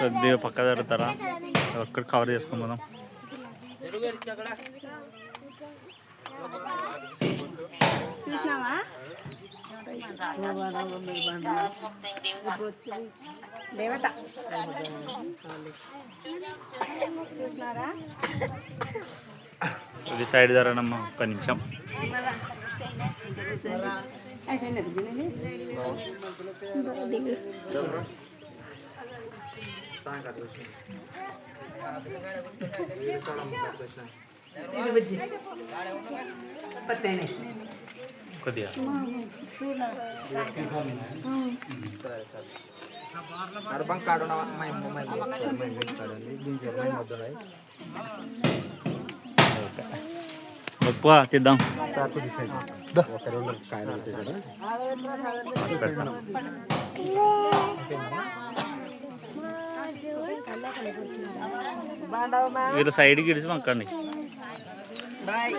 కొద్దిగా పక్క జరుగుతారా ఒక్కటి కవర్ చూసినావా? దేవత. ఇది సైడ్ జరగనమ్మా ఒక్క నిమిషం. కాడు మై మై మై కాడండి దీనికి మై మధ్యలో ఎక్కువ తీద్దాం సార్ కొద్ది సైడ్ ఒక రెండు కాయలు ఉంటాయి కదా పెడతాం బాగుండవమ్మా వీళ్ళు సైడ్కి ఇడిచి మాకండి బాయ్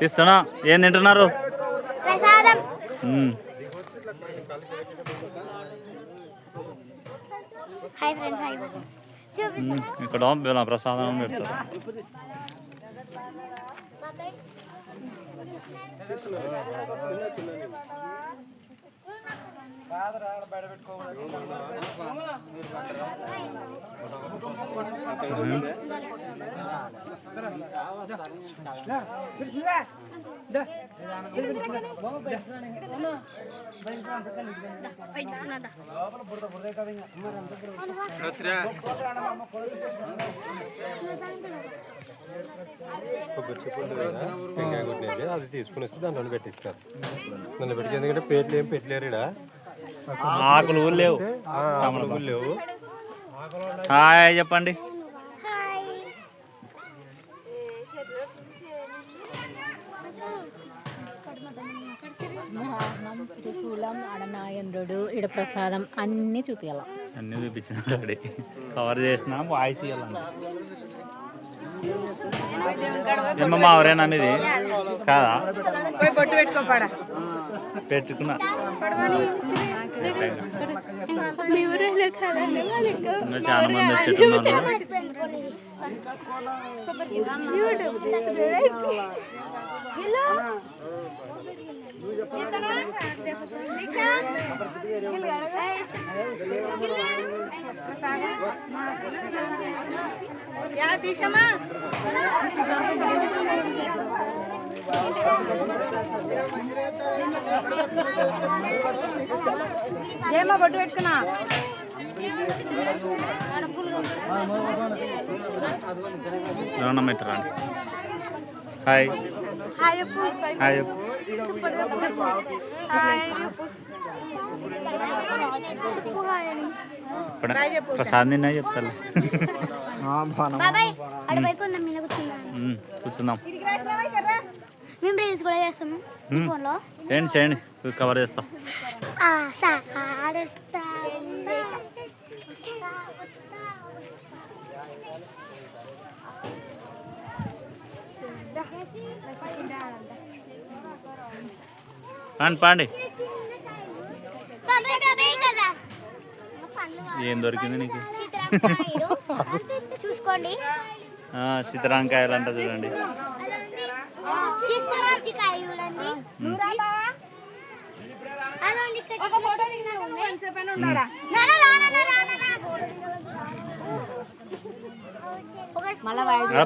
తీస్తున్నా. ఏం తింటున్నారు. ఇక్కడ ప్రసాదం పెడతారు. టెంకాయ కొట్టినది అది తీసుకుని వస్తే దాంట్లో పెట్టిస్తారు. దాంట్లో పెట్టి ఎందుకంటే పేట్లు ఏం పెట్టలేరు ఈడ. ఆకులు కూడా లేవు. కూడా లేవు. హాయ్ చెప్పండి. హాయ్ త్రిశూలం అడనాయంద్రుడు ఇడ ప్రసాదం అన్నీ చూపించాల అన్నీ చూపించిన కవర్ చేసిన వాయిస్ ఇవ్వాలండి ఏమమ్మా ఎవరైనా మీది కాదా పోయి పెట్టుకోపాడా పెట్టుకున్నా ఇంకా చాలా మంది వచ్చేట్టున్నారు తీసమ్మా ఏమో బొట్టు పెట్టుకున్నా. ఏమన్నా హాయ్. హాయ్. ప్రసాద్ నిన్న చెప్తాను కూర్చుందాం? మేము రీల్స్ కూడా చేస్తాము. ఫోన్లో. చేయండి చేయండి. కవర్ చేస్తాం ఆశ ఆడుస్తా వస్తా, వస్తా, వస్తా, పాండి పాండి. ఏం దొరికింది నీకు. చూసుకోండి. సీతారాంకాయలు అంట చూడండి.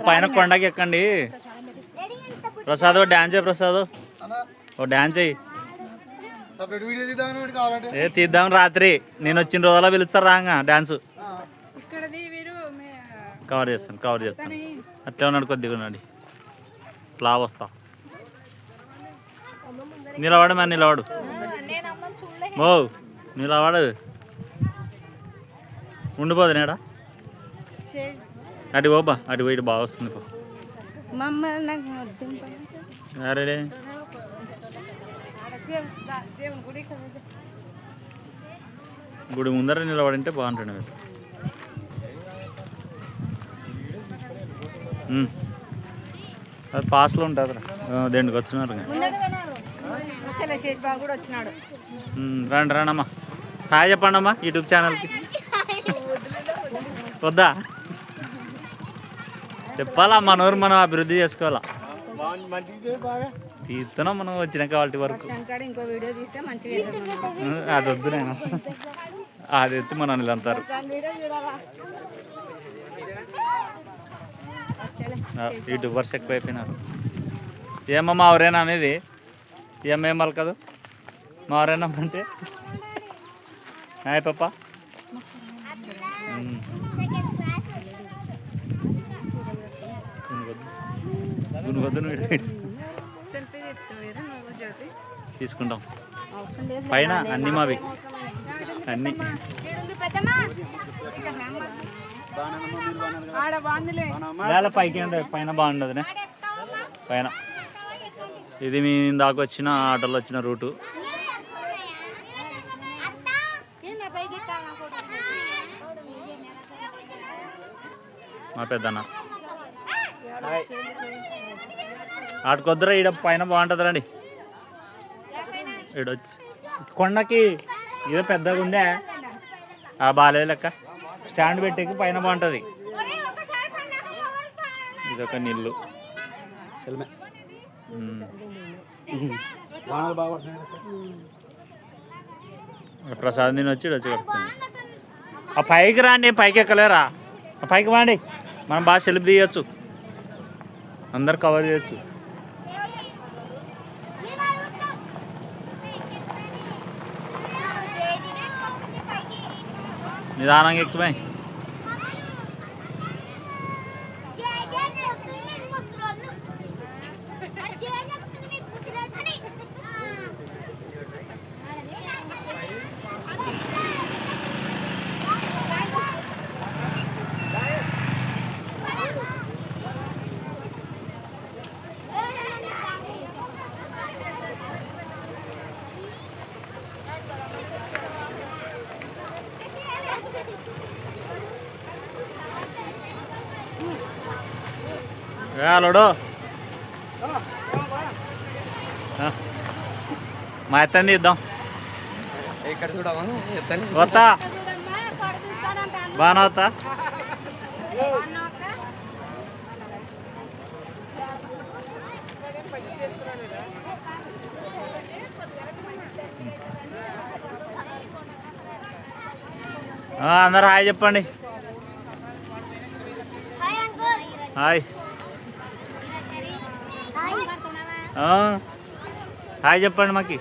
పైన కొండకి ఎక్కండి ప్రసాద్ ఓ డ్యాన్స్ చేయి ప్రసాద్. ఓ డ్యాన్స్ చేయి. ఏ తీద్దాం రాత్రి. నేను వచ్చిన రోజులా పిలుస్తారు రాగా డాన్స్. కవర్ చేస్తాను కవర్ చేస్తాను. అట్లే ఉన్నాడు కొద్దిగా ఉన్నాడు. ఫ్లావ్ వస్తా. నిలబడు మరి నిలబడు. ఓ నిలబడు. ఉండిపోదు నేడా అటు పోబా అటు పోయి బాగా వస్తుంది అరే గుడి ముందర నిలబడింటే బాగుంటుంది మీరు. అది పాస్లో ఉంటుంది దేనికి వచ్చినారు రండి రండి అమ్మా హాయ్ చెప్పండి అమ్మా యూట్యూబ్ ఛానల్కి. వద్దా? చెప్పాలా మన ఊరు మనం అభివృద్ధి చేసుకోవాలా? తీస్తున్నాం మనం వచ్చిన క్వాలిటీ వరకు. అది వద్దు నేను అది ఎత్తి మన అనిల్ అంటారు. యూట్యూబర్స్ ఎక్కువైపోయినారు. ఏమో మా ఎవరైనా అనేది? ఏమేం పలకదు మా ఎవరైనా అంటే? హాయ్ పప్ప నువ్వు తీసుకోవేరు నువ్వు తీసుకుంటాం. పైన అన్ని మావి. అన్ని. నేల పైకి పైన బాగుండదునే. పైన. ఇది మీ దాకా వచ్చిన ఆటోలో వచ్చిన రూటు. మా పెద్దన్న. ఆడుకొద్దురా ఈడ పైన బాగుంటుంది రండి ఈడొచ్చి కొండకి ఏదో పెద్దగా ఉందే. ఆ బాగాలేదు లెక్క. స్టాండ్ పెట్టేకి పైన బాగుంటుంది. ఇదొక నీళ్ళు. ప్రసాద్ నేను వచ్చి వచ్చి కడుతుంది ఆ పైకి రాండి పైకి ఎక్కలేరా? ఆ పైకి వాండి. మనం బాగా సెల్ఫ్ తీయచ్చు. అందరు కవర్ చేయొచ్చు. నిదానంగా ఎక్కువే లోడు. మా ఎత్తంది ఇద్దాం ఇక్కడ చూడమా ఎత్తని వస్తా. బాగా వస్తా. అందరు హాయ్ చెప్పండి. హాయ్ ఆ, హాయ్ చెప్పండి మాకి.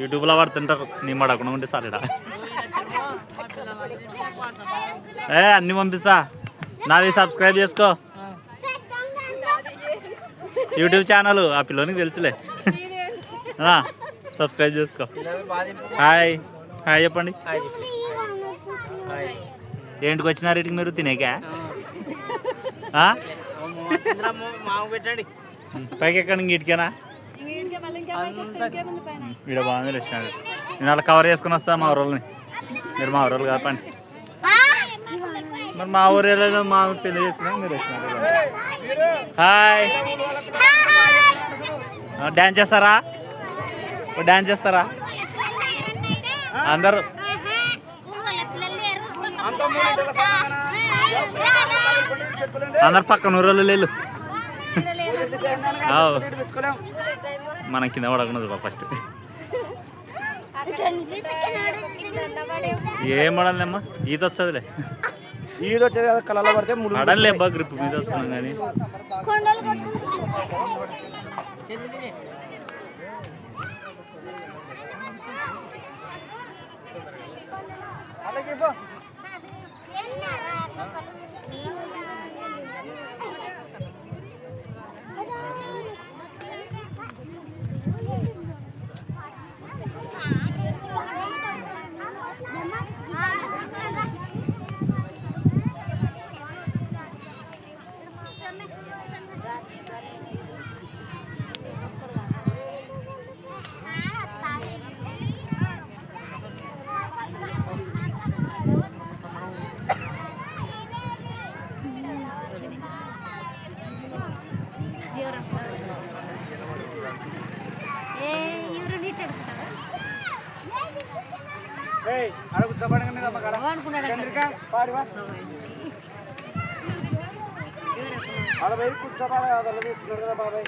యూట్యూబ్లో పడుతుంటారు నీ మడకుండా ఉంటే సార్ ఏ అన్ని పంపిస్తా. నాది సబ్స్క్రైబ్ చేసుకో. యూట్యూబ్ ఛానల్ ఆ పిల్లోనికి తెలుసులే. ఆ, సబ్స్క్రైబ్ చేసుకో. హాయ్. హాయ్ చెప్పండి. ఏంటికి వచ్చినారు ఇటుకి మీరు? తినేకా? పైకి ఎక్కడ ఇటుకేనా? ఇక్కడ బాగుంది రెస్టారెంట్ నేను అలా కవర్ చేసుకుని వస్తా మా ఊరోళ్ళని. మీరు మా ఊరోళ్ళు కాపండి మరి మా ఊరేళ్ళలో మా పెళ్ళి చేసుకున్నా మీరు వచ్చినారు. హాయ్. డ్యాన్స్ చేస్తారా? డ్యాన్స్ చేస్తారా? అందరూ అందరు పక్కన ఊరోళ్ళు లేళ్ళు. మనం కింద పడకుండా ఫస్ట్. ఏం పడాలమ్మా ఈత వచ్చదులే. ఈడు వచ్చేది కదా కళ్ళలో పడితే మూడు పడలే బా గ్రిప్ మీద వస్తున్నాం కానీ. tiempo. అడుగు చప్పడంగా మీద అమ్మ కడ. చంద్రిక పాడివా అలా తీసుకున్నారు కదా బాబాయ్.